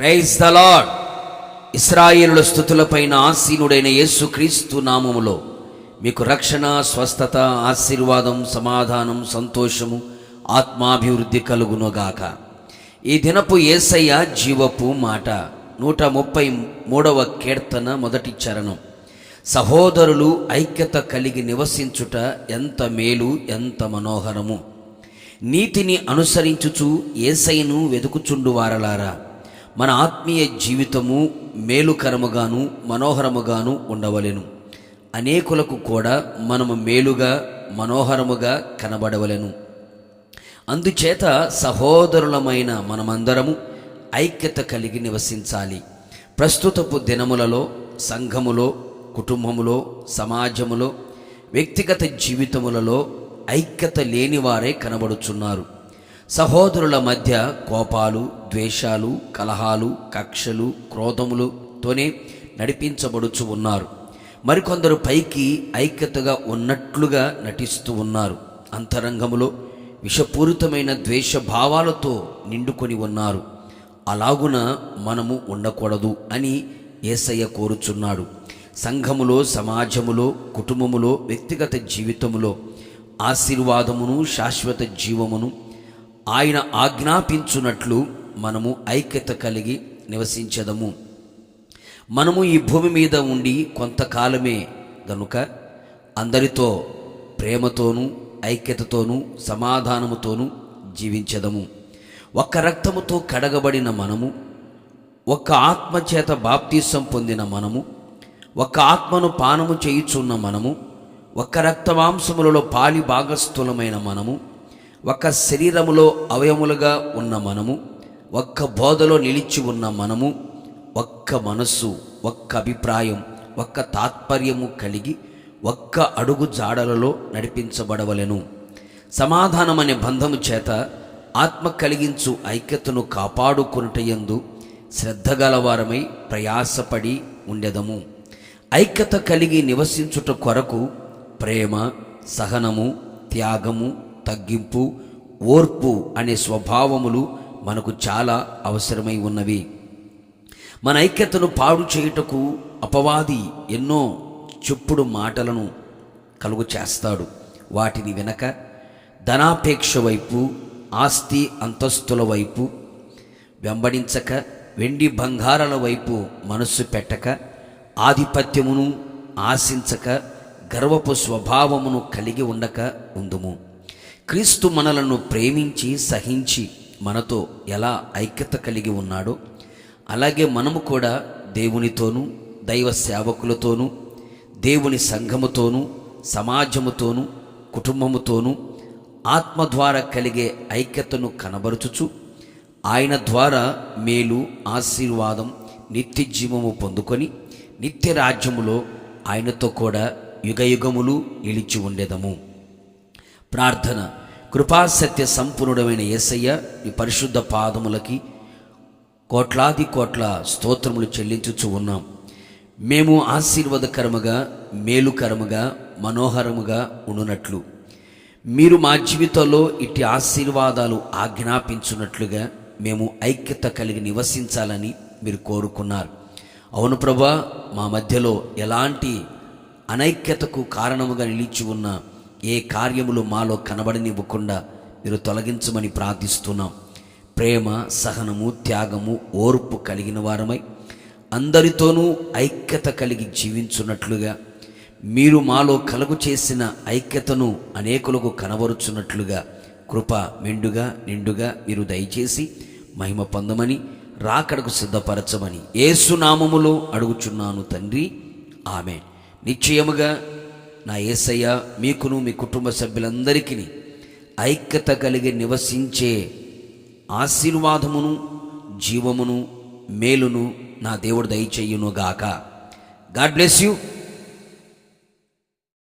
Praise the Lord ఇస్రాయేలుల స్థుతులపైన ఆసీనుడైన యేసుక్రీస్తు నామములో మీకు రక్షణ స్వస్థత ఆశీర్వాదం సమాధానం సంతోషము ఆత్మాభివృద్ధి కలుగునుగాక. ఈ దినపు ఏసయ్య జీవపు మాట నూట ముప్పై మూడవ కీర్తన మొదటి చరణం. సహోదరులు ఐక్యత కలిగి నివసించుట ఎంత మేలు ఎంత మనోహరము. నీతిని అనుసరించుచు ఏసైను వెతుకుచుండు వారలారా మన ఆత్మీయ జీవితము మేలుకరముగాను మనోహరముగాను ఉండవలెను. అనేకులకు కూడా మనము మేలుగా మనోహరముగా కనబడవలెను. అందుచేత సహోదరులమైన మనమందరము ఐక్యత కలిగి నివసించాలి. ప్రస్తుతపు దినములలో సంఘములో కుటుంబములో సమాజములో వ్యక్తిగత జీవితములలో ఐక్యత లేనివారే కనబడుచున్నారు. సహోదరుల మధ్య కోపాలు ద్వేషాలు కలహాలు కక్షలు క్రోధములుతోనే నడిపించబడుచు ఉన్నారు. మరికొందరు పైకి ఐక్యతగా ఉన్నట్లుగా నటిస్తూ ఉన్నారు. అంతరంగములో విషపూరితమైన ద్వేష భావాలతో నిండుకొని ఉన్నారు. అలాగున మనము ఉండకూడదు అని ఏసయ్య కోరుచున్నాడు. సంఘములో సమాజములో కుటుంబములో వ్యక్తిగత జీవితములో ఆశీర్వాదమును శాశ్వత జీవమును ఆయన ఆజ్ఞాపించున్నట్లు మనము ఐక్యత కలిగి నివసించదము. మనము ఈ భూమి మీద ఉండి కొంతకాలమే గనుక అందరితో ప్రేమతోనూ ఐక్యతతోనూ సమాధానముతోనూ జీవించదము. ఒక్క రక్తముతో కడగబడిన మనము ఒక్క ఆత్మ చేత బాప్తీసం పొందిన మనము ఒక్క ఆత్మను పానము చేయుచున్న మనము ఒక్క రక్తమాంసములలో పాలి భాగస్థులమైన మనము ఒక శరీరములో అవయములుగా ఉన్న మనము ఒక్క బోధలో నిలిచి ఉన్న మనము ఒక్క మనస్సు ఒక్క అభిప్రాయం ఒక్క తాత్పర్యము కలిగి ఒక్క అడుగు జాడలలో నడిపించబడవలెను. సమాధానమనే బంధము చేత ఆత్మ కలిగించు ఐక్యతను కాపాడుకొనుటయందు శ్రద్ధగలవారమై ప్రయాసపడి ఉండెదము. ఐక్యత కలిగి నివసించుట కొరకు ప్రేమ సహనము త్యాగము తగ్గింపు ఓర్పు అనే స్వభావములు మనకు చాలా అవసరమై ఉన్నవి. మన ఐక్యతను పాడు చేయుటకు అపవాది ఎన్నో చెప్పుడు మాటలను కలుగు చేస్తాడు. వాటిని వెనక ధనాపేక్ష వైపు ఆస్తి అంతస్తుల వైపు వెంబడించక వెండి బంగారాల వైపు మనస్సు పెట్టక ఆధిపత్యమును ఆశించక గర్వపు స్వభావమును కలిగి ఉండక ఉందుము. క్రీస్తు మనలను ప్రేమించి సహించి మనతో ఎలా ఐక్యత కలిగి ఉన్నాడో అలాగే మనము కూడా దేవునితోనూ దైవ సేవకులతోనూ దేవుని సంఘముతోనూ సమాజముతోనూ కుటుంబముతోనూ ఆత్మ ద్వారా కలిగే ఐక్యతను కనబరుచుచు ఆయన ద్వారా మేలు ఆశీర్వాదం నిత్య జీవము పొందుకొని నిత్య రాజ్యములో ఆయనతో కూడా యుగయుగములు నిలిచి ఉండేదము. ప్రార్థన. కృపాసత్య సంపూర్ణుడమైన యేసయ్య ఈ పరిశుద్ధ పాదములకి కోట్లాది కోట్ల స్తోత్రములు చెల్లించుచు ఉన్నాం. మేము ఆశీర్వాదకరముగా మేలుకరముగా మనోహరముగా ఉండునట్లు. మీరు మా జీవితంలో ఇట్టి ఆశీర్వాదాలు ఆజ్ఞాపించున్నట్లుగా మేము ఐక్యత కలిగి నివసించాలని మీరు కోరుకున్నారు. అవును ప్రభా మా మధ్యలో ఎలాంటి అనైక్యతకు కారణముగా నిలిచి ఉన్న ఏ కార్యములు మాలో కనబడనివ్వకుండా మీరు తొలగించమని ప్రార్థిస్తున్నాం. ప్రేమ సహనము త్యాగము ఓర్పు కలిగిన వారమై అందరితోనూ ఐక్యత కలిగి జీవించున్నట్లుగా మీరు మాలో కలుగు చేసిన ఐక్యతను అనేకులకు కనబరుచున్నట్లుగా కృప మెండుగా నిండుగా మీరు దయచేసి మహిమ పొందమని రాకడకు సిద్ధపరచమని ఏసునామములో అడుగుచున్నాను తండ్రి. ఆమె నిశ్చయముగా నా ఏసయ్య మీకును మీ కుటుంబ సభ్యులందరికీ ఐక్యత కలిగి నివసించే ఆశీర్వాదమును జీవమును మేలును నా దేవుడు దయచేయునుగాక. God bless you.